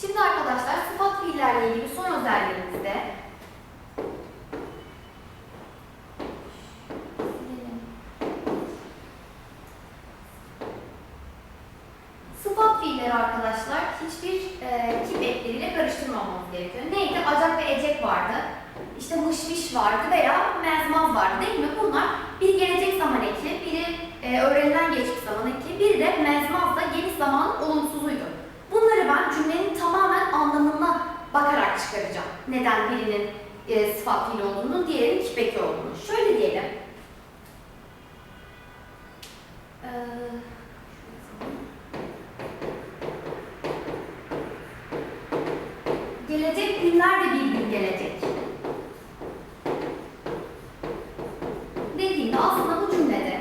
Şimdi arkadaşlar sıfat fiillerle ilgili son özelliğimizde Sıfat fiilleri arkadaşlar hiçbir e, kip ekleriyle karıştırmamamız gerekiyor. Neydi? Acak ve ecek vardı. İşte mış mış vardı veya mezmaz vardı değil mi? Bunlar biri gelecek zaman eki, biri e, öğrenilen geçmiş zaman eki, biri de mezmaz da geniş zamanın olumsuzuydu. Bunları ben cümlenin tamamen anlamına bakarak çıkaracağım. Neden birinin e, sıfat fiili olduğunu, diğerinin kip eki olduğunu. Şöyle diyelim. Ee, Gelecek günler de bir gün gelecek. Dediğimde aslında bu cümlede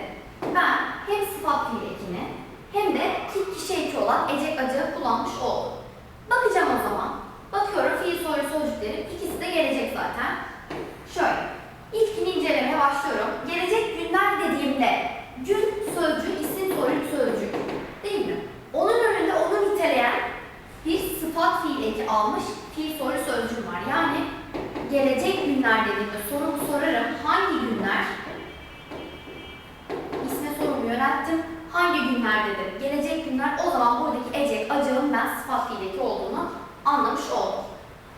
ben hem sıfat fiil ekini hem de kişi eki olan ecek acı kullanmış oldum. Bakacağım o zaman. Soru sözcüklerim ikisi de gelecek zaten. Şöyle. İlkini incelemeye başlıyorum. Gelecek günler dediğimde gün sözcüğü isim soyut sözcük. Değil mi? Onun önünde onu niteleyen bir sıfat fiil almış fiil soru sözcüğüm var. Yani gelecek günler dediğimde sorumu sorarım. Hangi günler? İsme sorumu yönelttim. Hangi günler dedim. Gelecek günler o zaman buradaki ecek, acağın ben sıfat fiil eki olduğunu anlamış oldum.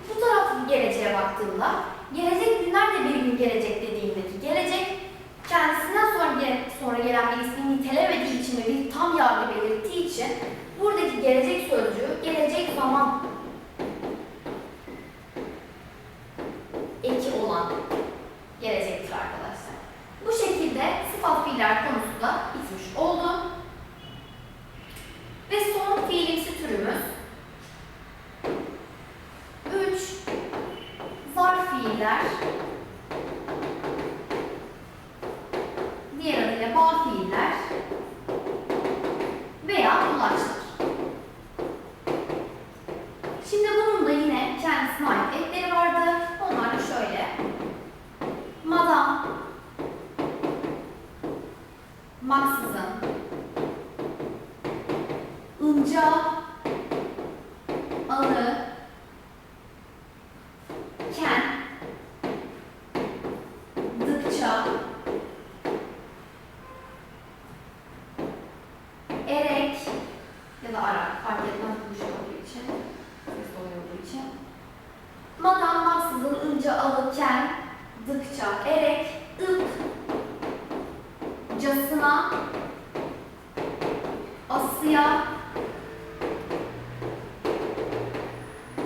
Bu taraftaki geleceğe baktığımda gelecek günler de bir gün gelecek dediğimdeki gelecek kendisinden sonra, gel- sonra gelen bir ismi nitelemediği için ve bir tam yargı belirttiği için buradaki gelecek sözcüğü gelecek zaman eki olan gelecektir arkadaşlar. Bu şekilde sıfat fiiller konusu da bitmiş oldu. Ve son fiilimsi türümüz 3 zarf fiiller diğer adıyla bağ fiiller veya ulaştır. Şimdi bunun da yine kendisine ait ekleri vardı. Onlar da şöyle. Madam, maksızın, ınca, alı, ken, dıkça, erek ya da arak fark etmez bu şey olduğu için, ses olduğu için. Madam maksızın ınca, alı, ken, dıkça, erek, ıp, casına, asıya,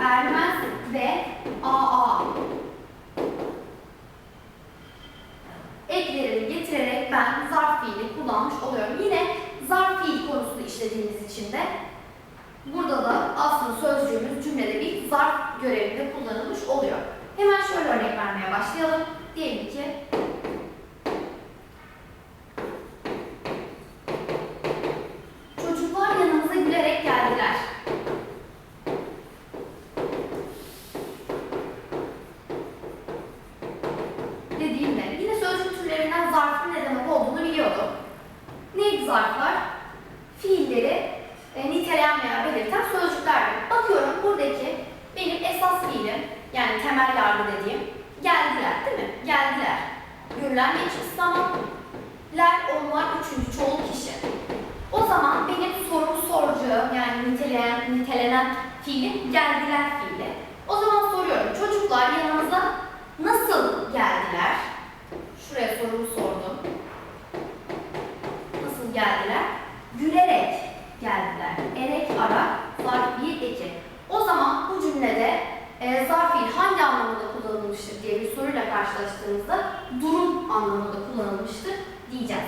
ermez ve aa. Eklerimi getirerek ben zarf fiili kullanmış oluyorum. Yine zarf fiil konusunu işlediğimiz için de burada da aslında sözcüğümüz cümlede bir zarf görevinde kullanılmış oluyor. Hemen şöyle örnek vermeye başlayalım. Diyelim ki çocuklar yanımıza gülerek geldiler. Dediğimde yine sözcük türlerinden zarfın ne demek olduğunu biliyordum. Neydi zarflar? Fiilleri e, niteleyen veya belirten sözcüklerdi. Bakıyorum buradaki benim esas fiilim yani temel yargı dediğim geldiler değil mi? Geldiler. Görülen geçmiş zaman. Ler onlar üçüncü çoğul kişi. O zaman benim sorumu soracağım yani niteleyen, nitelenen fiilim geldiler fiili. O zaman soruyorum çocuklar yanımıza nasıl geldiler? Şuraya sorumu sordum. Nasıl geldiler? Gülerek geldiler. Erek ara zarf bir eki. O zaman bu cümlede e, zarf fiil hangi anlamda kullanılmıştır diye bir soruyla karşılaştığımızda durum anlamında kullanılmıştır diyeceğiz.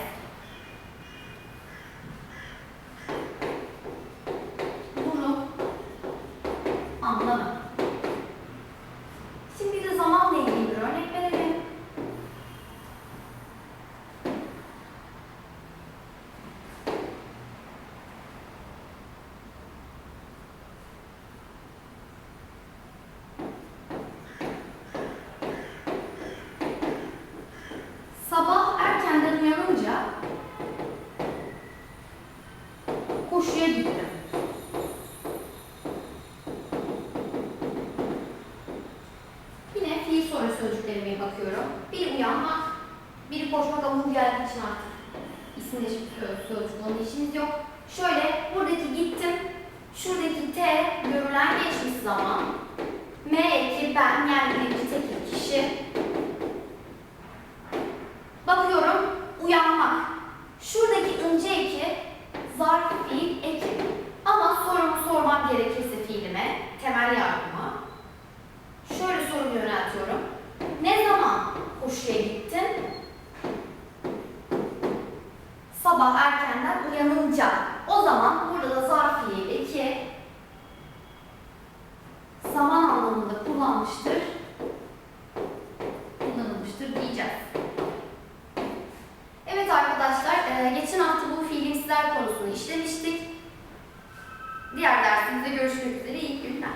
Söz, sözcük onun işimiz yok. Şöyle buradaki gittim, şuradaki T görülen geçmiş zaman. M eki ben yani birinci tekil kişi. Fiilsler konusunu işlemiştik. Diğer dersimizde görüşmek üzere. İyi günler.